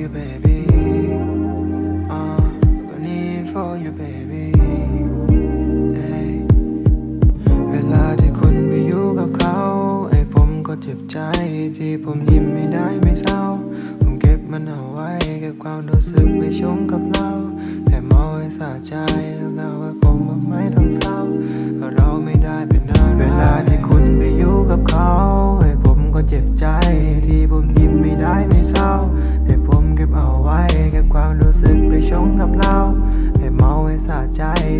you baby อ่าก็นี่ for you baby Hey เวลาที่คุณไปอยู่กับเขา ไอ้ผมก็เจ็บใจที่ผมยิ้มไม่ได้ไม่เศร้า ผมเก็บมันเอาไว้เก็บความรู้สึกไปชมกับเราแต่เมาให้สะใจแล้วเราว่าผมไม่ต้องเศร้าเราไม่ได้เป็นอะไรเวลา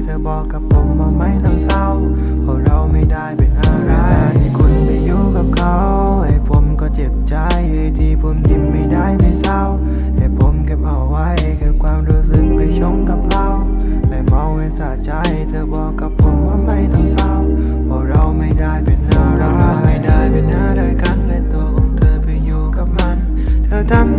เธอบอกกับผมว่าไม่ต้องเศร้า เพราะเราไม่ได้เป็นอะไรเวลาที่คุณไปอยู่กับเขาไอ้ผมก็เจ็บใจที่ผมยิ้มไม่ได้ไม่เศร้าแต่ผมเก็บเอาไว้เก็บความรู้สึกไปชมกับเราและเมาให้สะใจ เธอบอกกับผมว่าไม่ต้องเศร้า เพราะเราไม่ได้เป็นอะไรเราไม่ได้เป็นอะไรกันและตัวของเธอไปอยู่กับมัน เธอทำ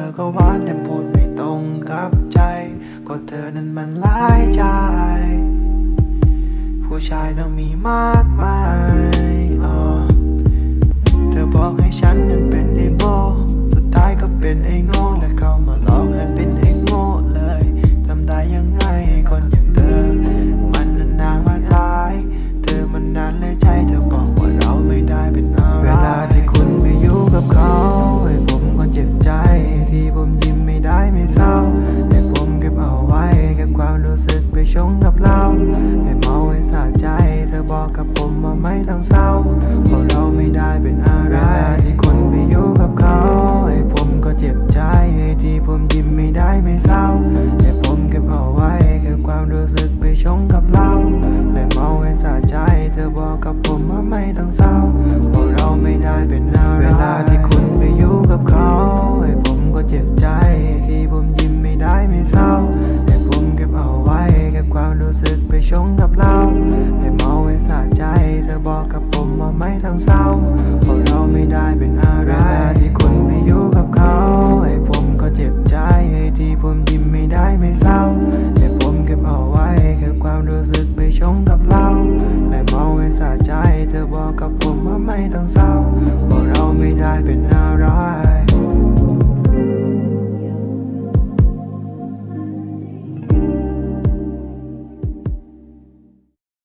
องเธอก็หวานแต่พูดไม่ตรงกับใจ ก็เธอนั้นมันหลายใจ ผู้ชายต้องมีมากมายอ๋อเธอบอกให้ฉันนั้นเป็น กกับผมว่าไม่ต้องเศร้าเพราะเราไม่ได้เป็นอะไรที่คุณ ผมว่าไม่ต้องเศร้าเพราะเราไม่ได้เป็นอะไร